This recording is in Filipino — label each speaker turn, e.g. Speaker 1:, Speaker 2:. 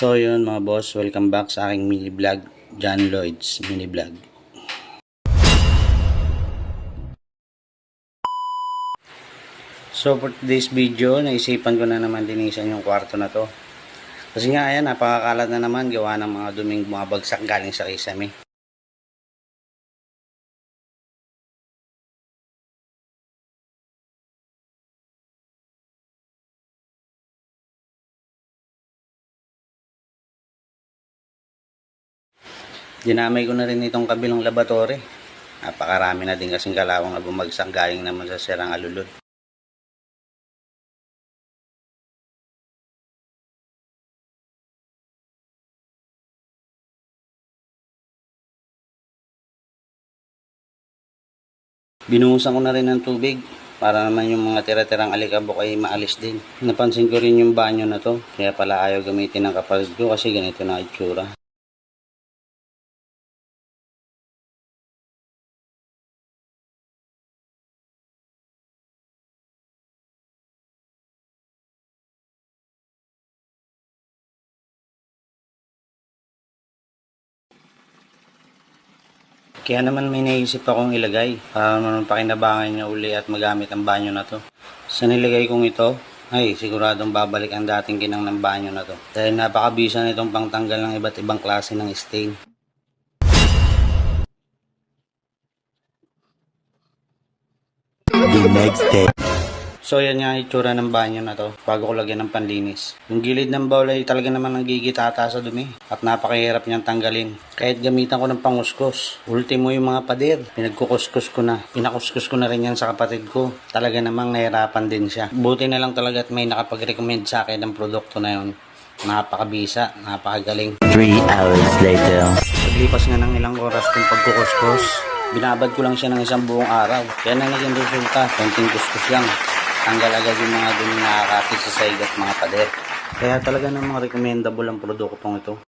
Speaker 1: So yun mga boss, welcome back sa aking mini vlog, John Lloyd's mini vlog. So for today's video, naisipan ko na naman dinisan yung kwarto na to. Kasi nga ayan, napakakalat na naman gawa ng mga duming bumabagsak galing sa kisame. Dinamay ko na rin itong kabilang laboratory. Napakarami na din kasing kalawang na bumagsak galing naman sa sirang alulod. Binuhusan ko na rin ng tubig para naman yung mga tira-tirang alikabok ay maalis din. Napansin ko rin yung banyo na to, kaya pala ayaw gamitin ng kapatid ko kasi ganito na itsura. Kaya naman may naisip akong ilagay para naman pakinabangan niya uli at magamit ang banyo na to. Sa nilagay kong ito, ay siguradong babalik ang dating kinang ng banyo na to. Dahil napakabisa nitong pangtanggal ng iba't ibang klase ng stain.
Speaker 2: The next day.
Speaker 1: So yan nga itsura ng banyo na to bago ko lagyan ng panlinis. Yung gilid ng bowl ay talaga naman nagigitata sa dumi at napakahirap niyang tanggalin. Kahit gamitan ko ng panguskus. Ultimo yung mga pader, pinagkukuskus ko na. Pinakuskus ko na rin yan sa kapatid ko. Talaga namang nahirapan din siya. Buti na lang talaga at may nakapag-recommend sa akin ng produkto na yun. Napakabisa, napakagaling.
Speaker 2: Three hours later.
Speaker 1: Paglipas nga ng ilang oras kung pagkukuskus, binabad ko lang siya ng isang buong araw. Kaya na naging resulta, konting kuskus lang. Tanggal agad yung mga dumi nakakapit sa sahig at mga pader. Kaya talaga namang recommendable ang produktong ito.